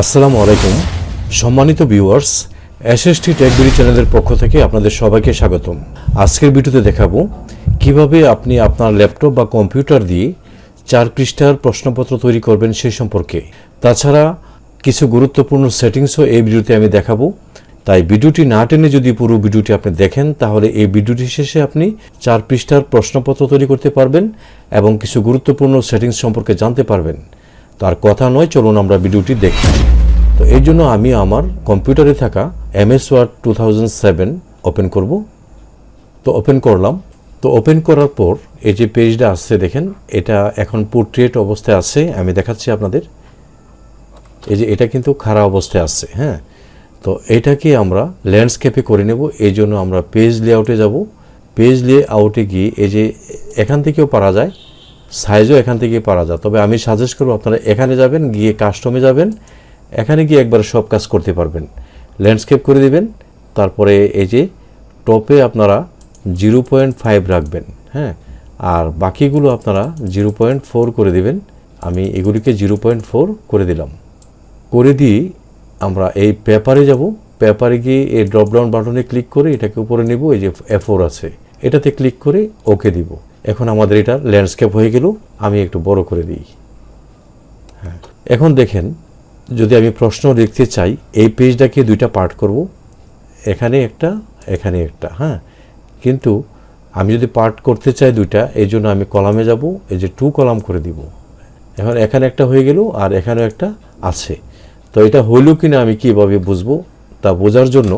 আসসালামু আলাইকুম। সম্মানিত ভিউয়ার্স, এসএসটি টেকবিডি চ্যানেলের পক্ষ থেকে আপনাদের সবাইকে স্বাগতম। আজকের ভিডিওতে দেখাবো কীভাবে আপনি আপনার ল্যাপটপ বা কম্পিউটার দিয়ে চার পৃষ্ঠার প্রশ্নপত্র তৈরি করবেন সেই সম্পর্কে। তাছাড়া কিছু গুরুত্বপূর্ণ সেটিংসও এই ভিডিওতে আমি দেখাবো। তাই ভিডিওটি না টেনে যদি পুরো ভিডিওটি আপনি দেখেন, তাহলে এই ভিডিওটি শেষে আপনি চার পৃষ্ঠার প্রশ্নপত্র তৈরি করতে পারবেন এবং কিছু গুরুত্বপূর্ণ সেটিংস সম্পর্কে জানতে পারবেন। তার কথা নয়, চলুন আমরা ভিডিওটি দেখি। তো এই জন্য আমি আমার কম্পিউটারে থাকা MS word two thousand seven open করব। তো ওপেন করলাম। তো ওপেন করার পর এই যে পেজটা আসছে, দেখেন, এটা এখন পোর্ট্রেট অবস্থায় আছে। আমি দেখাচ্ছি আপনাদের। এই যে এটা কিন্তু খারাপ অবস্থায় আছে হ্যাঁ? তো এটাকে আমরা ল্যান্ডস্কেপে করে নেব। এই জন্য আমরা পেজ লেআউটে যাব। পেজ লেআউটে গিয়ে এই যে এখান থেকেও পারা যায়। সাইজও এখান থেকে পারা যায়। তবে আমি সাজেস্ট করব, আপনারা এখানে যাবেন, গিয়ে কাস্টমে যাবেন, এখানে গিয়ে একবার সব কাজ করতে পারবেন। ল্যান্ডস্কেপ করে দিবেন, তারপরে এই যে টপে আপনারা জিরো পয়েন্ট ফাইভ রাখবেন হ্যাঁ? আর বাকিগুলো আপনারা জিরো পয়েন্ট ফোর করে দিবেন। আমি এগুলিকে জিরো পয়েন্ট ফোর করে দিলাম। করে দিয়ে আমরা এই পেপারে যাব। পেপারে গিয়ে এই ড্রপডাউন বাটনে ক্লিক করে এটাকে উপরে নেব, এই যে এফোর আছে। এটাতে ক্লিক করে ওকে দিব। এখন আমাদের এটা ল্যান্ডস্কেপ হয়ে গেল, আমি একটু বড় করে দিই। হ্যাঁ এখন দেখেন, যদি আমি প্রশ্ন লিখতে চাই, এই পেজটাকে দুইটা পার্ট করব? এখানে একটা এখানে একটা হ্যাঁ। কিন্তু আমি যদি পার্ট করতে চাই দুইটা, এই জন্য আমি কলামে যাব, এই যে টু কলাম করে দিব। এখন এখানে একটা হয়ে গেল আর এখানেও একটা আছে। তো এটা হইল কি না আমি কীভাবে বুঝব? তা বোঝার জন্য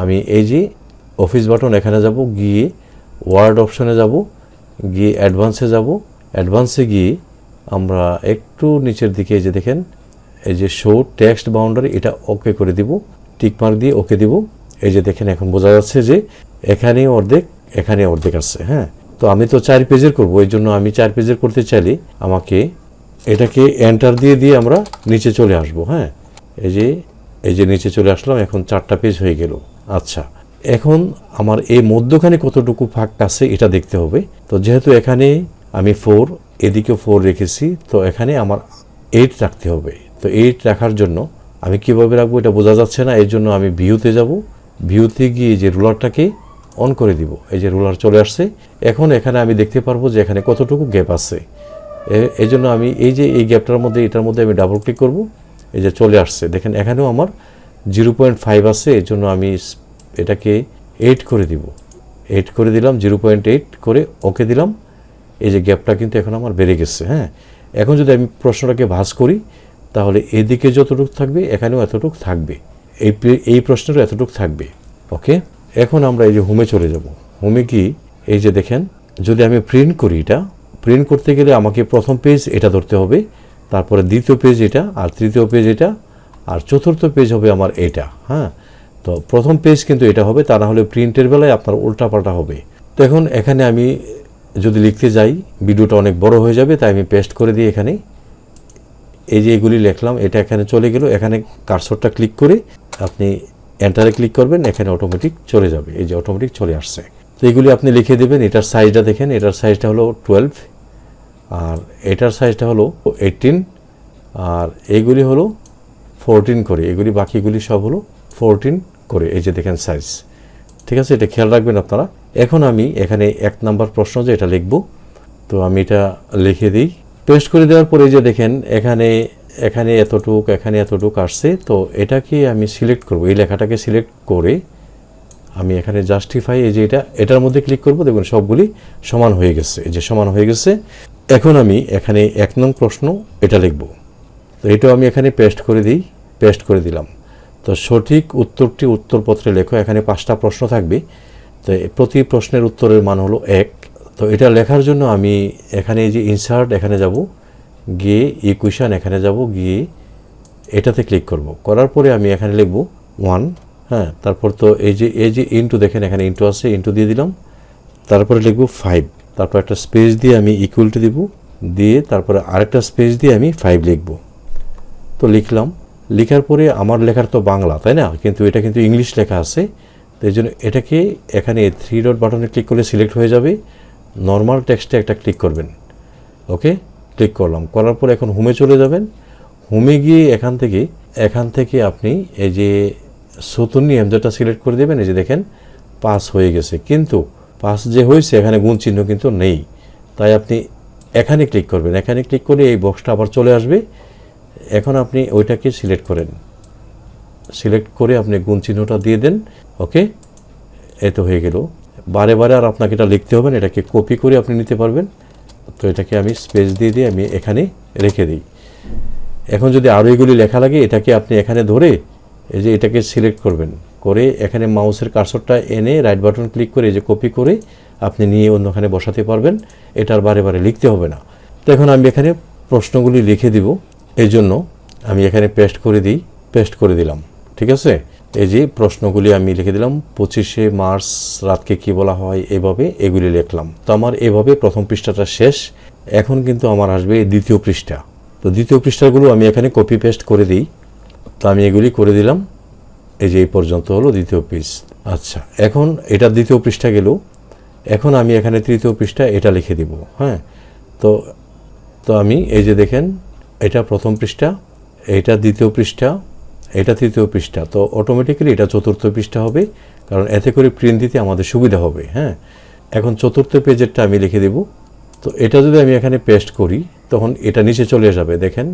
আমি এই যে অফিস বাটন এখানে যাব, গিয়ে ওয়ার্ড অপশনে যাব গিয়ে অ্যাডভান্সে যাব। অ্যাডভান্সে গিয়ে আমরা একটু নিচের দিকে এই যে দেখেন, এই যে শো টেক্সট বাউন্ডারি এটা ওকে করে দিব। টিকমার্ক দিয়ে ওকে দিব। এই যে দেখেন, এখন বোঝা যাচ্ছে যে এখানে অর্ধেক এখানে অর্ধেক আছে হ্যাঁ? তো আমি তো চার পেজের করব, এই জন্য আমি চার পেজের করতে চাইলে আমাকে এটাকে এন্টার দিয়ে দিয়ে আমরা নিচে চলে আসব হ্যাঁ? এই যে এই যে নিচে চলে আসলাম, এখন চারটা পেজ হয়ে গেল। আচ্ছা এখন আমার এই মধ্যখানে কতটুকু ফাঁক আছে এটা দেখতে হবে। তো যেহেতু এখানে আমি ফোর এদিকে ফোর রেখেছি, তো এখানে আমার এইট রাখতে হবে। তো এইট রাখার জন্য আমি কীভাবে রাখব এটা বোঝা যাচ্ছে না, এর জন্য আমি ভিউতে যাব। ভিউতে গিয়ে যে রুলারটাকে অন করে দিব, এই যে রুলার চলে আসছে। এখন এখানে আমি দেখতে পারব যে এখানে কতটুকু গ্যাপ আছে। এই জন্য আমি এই যে এই গ্যাপটার মধ্যে, এটার মধ্যে আমি ডাবল ক্লিক করব, এই যে চলে আসছে। দেখেন এখানেও আমার জিরো পয়েন্ট ফাইভ আছে, এর জন্য আমি এটাকে এইট করে দিব। এইট করে দিলাম জিরো পয়েন্ট এইট করে ওকে দিলাম। এই যে গ্যাপটা কিন্তু এখন আমার বেড়ে গেছে হ্যাঁ? এখন যদি আমি প্রশ্নটাকে ভাঁজ করি, তাহলে এদিকে যতটুকু থাকবে, এখানেও এতটুকু থাকবে। এই এই প্রশ্নেরও এতটুকু থাকবে ওকে এখন আমরা এই যে হোমে চলে যাব। হোমে কি? এই যে দেখেন, যদি আমি প্রিন্ট করি এটা প্রিন্ট করতে গেলে আমাকে প্রথম পেজ এটা ধরতে হবে, তারপরে দ্বিতীয় পেজ এটা, আর তৃতীয় পেজ এটা, আর চতুর্থ পেজ হবে আমার এটা হ্যাঁ? তো প্রথম পেজ কিন্তু এটা হবে, তা না হলে প্রিন্টের বেলায় আপনার উল্টাপাল্টা হবে। তো এখন এখানে আমি যদি লিখতে যাই, ভিডিওটা অনেক বড় হয়ে যাবে, তাই আমি পেস্ট করে দিই এখানে। এই যে এগুলি লিখলাম, এটা এখানে চলে গেল, এখানে কার্সরটা ক্লিক করে আপনি এন্টারে ক্লিক করবেন, এখানে অটোমেটিক চলে যাবে, এই যে অটোমেটিক চলে আসছে। তো এগুলি আপনি লিখে দেবেন, এটার সাইজটা দেখেন, এটার সাইজটা হলো টুয়েলভ আর এটার সাইজটা হলো এইটিন আর এইগুলি হলো ফোরটিন করে, এগুলি বাকিগুলি সব হলো ফোরটিন করে, এই যে দেখেন সাইজ ঠিক আছে? এটা খেয়াল রাখবেন আপনারা। এখন আমি এখানে এক নাম্বার প্রশ্ন যে এটা লিখব। তো আমি এটা লিখে দিই। পেস্ট করে দেওয়ার পরে যে দেখেন, এখানে এখানে এতটুক এখানে এতটুক আসছে। তো এটাকে আমি সিলেক্ট করব। এই লেখাটাকে সিলেক্ট করে আমি এখানে জাস্টিফাই এই যে এটা, এটার মধ্যে ক্লিক করব। দেখুন, সবগুলি সমান হয়ে গেছে। এই যে সমান হয়ে গেছে। এখন আমি এখানে এক নং প্রশ্ন এটা লিখব। তো এটাও আমি এখানে পেস্ট করে দিই পেস্ট করে দিলাম। তো সঠিক উত্তরটি উত্তরপত্রে লেখো, এখানে পাঁচটা প্রশ্ন থাকবে। তো প্রতি প্রশ্নের উত্তরের মান হলো এক। তো এটা লেখার জন্য আমি এখানে যে ইনসার্ট এখানে যাব, গিয়ে ইকুয়েশন এখানে যাব, গিয়ে এটাতে ক্লিক করব। করার পরে আমি এখানে লিখব ওয়ান হ্যাঁ তারপর তো এই যে এই যে ইন্টু দেখেন, এখানে ইন্টু আছে ইন্টু দিয়ে দিলাম। তারপরে লিখব ফাইভ তারপর একটা স্পেস দিয়ে আমি ইকুয়াল টু দিব, দিয়ে তারপরে আরেকটা স্পেস দিয়ে আমি ফাইভ লিখব। তো লিখলাম। লেখার পরে আমার লেখার তো বাংলা, তাই না? কিন্তু এটা কিন্তু ইংলিশ লেখা আছে। তো এই জন্য এটাকে এখানে থ্রি ডট বাটনে ক্লিক করলে সিলেক্ট হয়ে যাবে। নর্মাল টেক্সটে একটা ক্লিক করবেন। ওকে ক্লিক করলাম। করার পর এখন হোমে চলে যাবেন। হোমে গিয়ে এখান থেকে এখান থেকে আপনি এই যে সতুন্নি এমজটা সিলেক্ট করে দেবেন। এই যে দেখেন পাস হয়ে গেছে। কিন্তু পাস যে হয়েছে, এখানে গুণ চিহ্ন কিন্তু নেই। তাই আপনি এখানে ক্লিক করবেন। এখানে ক্লিক করে এই বক্সটা আবার চলে আসবে। এখন আপনি ওইটাকে সিলেক্ট করেন। সিলেক্ট করে আপনি গুণ চিহ্নটা দিয়ে দেন, ওকে? এই তো হয়ে গেল। বারে বারে আর আপনাকে এটা লিখতে হবে না, এটাকে কপি করে আপনি নিতে পারবেন। তো এটাকে আমি স্পেস দিয়ে দিয়ে আমি এখানে রেখে দিই। এখন যদি আরও এগুলি লেখা লাগে, এটাকে আপনি এখানে ধরে এই যে এটাকে সিলেক্ট করবেন। করে এখানে মাউসের কার্সরটা এনে রাইট বাটন ক্লিক করে এই যে কপি করে আপনি নিয়ে অন্যখানে বসাতে পারবেন। এটার বারে বারে লিখতে হবে না। তো এখন আমি এখানে প্রশ্নগুলি লিখে দিব। এই জন্য আমি এখানে পেস্ট করে দিই পেস্ট করে দিলাম, ঠিক আছে? এই যে প্রশ্নগুলি আমি লিখে দিলাম, পঁচিশে মার্চ রাতকে কি বলা হয়, এভাবে এগুলি লিখলাম। তো আমার এভাবে প্রথম পৃষ্ঠাটা শেষ, এখন কিন্তু আমার আসবে দ্বিতীয় পৃষ্ঠা। তো দ্বিতীয় পৃষ্ঠাগুলো আমি এখানে কপি পেস্ট করে দিই। তো আমি এগুলি করে দিলাম, এই যে এই পর্যন্ত হলো দ্বিতীয় পেজ আচ্ছা এখন এটা দ্বিতীয় পৃষ্ঠা গেল, এখন আমি এখানে তৃতীয় পৃষ্ঠা এটা লিখে দিব হ্যাঁ? তো তো আমি এই যে দেখেন এটা প্রথম পৃষ্ঠা, এটা দ্বিতীয় পৃষ্ঠা, এটা তৃতীয় পৃষ্ঠা। তো অটোমেটিক্যালি এটা চতুর্থ পৃষ্ঠা হবে, কারণ এতে করে প্রিন্ট দিতে আমাদের সুবিধা হবে হ্যাঁ? এখন চতুর্থ পেজেরটা আমি লিখে দেব। তো এটা যদি আমি এখানে পেস্ট করি, তখন এটা নিচে চলে যাবে। দেখেন,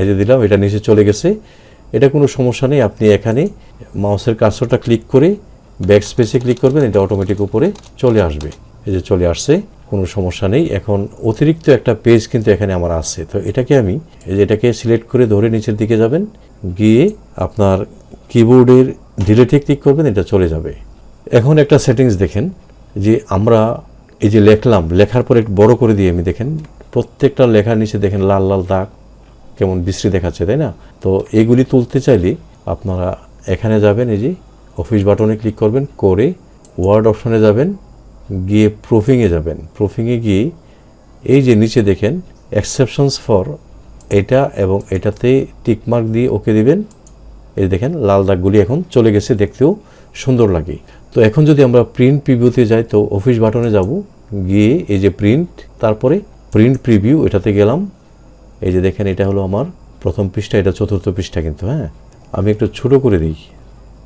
এই যে দিলাম, এটা নিচে চলে গেছে। এটা কোনো সমস্যা নেই, আপনি এখানে মাউসের কার্সরটা ক্লিক করে ব্যাক স্পেসে ক্লিক করবেন, এটা অটোমেটিক উপরে চলে আসবে। এই যে চলে আসছে। কোনো সমস্যা নেই। এখন অতিরিক্ত একটা পেজ কিন্তু এখানে আমার আছে। তো এটাকে আমি এটাকে সিলেক্ট করে ধরে নিচের দিকে যাবেন। গিয়ে আপনার কিবোর্ডের ডিলেটে ক্লিক করবেন, এটা চলে যাবে। এখন একটা সেটিংস দেখেন, যে আমরা এই যে লেখলাম, লেখার পর একটু বড় করে দিয়ে আমি দেখেন, প্রত্যেকটা লেখার নিচে দেখেন লাল লাল দাগ, কেমন বিশ্রী দেখাচ্ছে, তাই না? তো এগুলি তুলতে চাইলে আপনারা এখানে যাবেন, এই যে অফিস বাটনে ক্লিক করবেন, করে ওয়ার্ড অপশনে যাবেন। গিয়ে প্রুফিংয়ে যাবেন। প্রুফিংয়ে গিয়ে এই যে নিচে দেখেন এক্সেপশনস ফর এটা এবং এটাতে টিকমার্ক দিয়ে ওকে দিবেন। এই দেখেন, লাল দাগগুলি এখন চলে গেছে দেখতেও সুন্দর লাগে। তো এখন যদি আমরা প্রিন্ট প্রিভিউতে যাই, তো অফিস বাটনে যাব, গিয়ে এই যে প্রিন্ট তারপরে প্রিন্ট প্রিভিউ এটাতে গেলাম। এই যে দেখেন, এটা হলো আমার প্রথম পৃষ্ঠা, এটা চতুর্থ পৃষ্ঠা কিন্তু হ্যাঁ? আমি একটু ছোট করে দিই,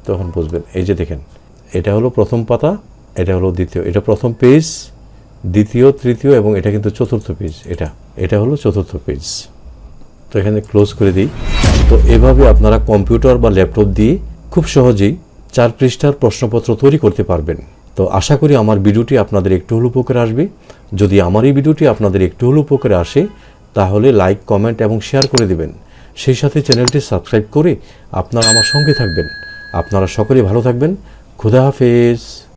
তখন বুঝবেন। এই যে দেখেন, এটা হলো প্রথম পাতা এটা হলো দ্বিতীয়, এটা প্রথম পেজ দ্বিতীয়, তৃতীয় এবং এটা কিন্তু চতুর্থ পেজ এটা এটা হলো চতুর্থ পেজ তো এখানে ক্লোজ করে দিই। তো এভাবে আপনারা কম্পিউটার বা ল্যাপটপ দিয়ে খুব সহজেই চার পৃষ্ঠার প্রশ্নপত্র তৈরি করতে পারবেন। তো আশা করি আমার ভিডিওটি আপনাদের একটু হলেও উপকারে আসবে। যদি আমার এই ভিডিওটি আপনাদের একটু হলেও উপকারে আসে, তাহলে লাইক কমেন্ট এবং শেয়ার করে দিবেন। সেই সাথে চ্যানেলটি সাবস্ক্রাইব করে আপনারা আমার সঙ্গে থাকবেন। আপনারা সকলে ভালো থাকবেন। খুদা হাফেজ।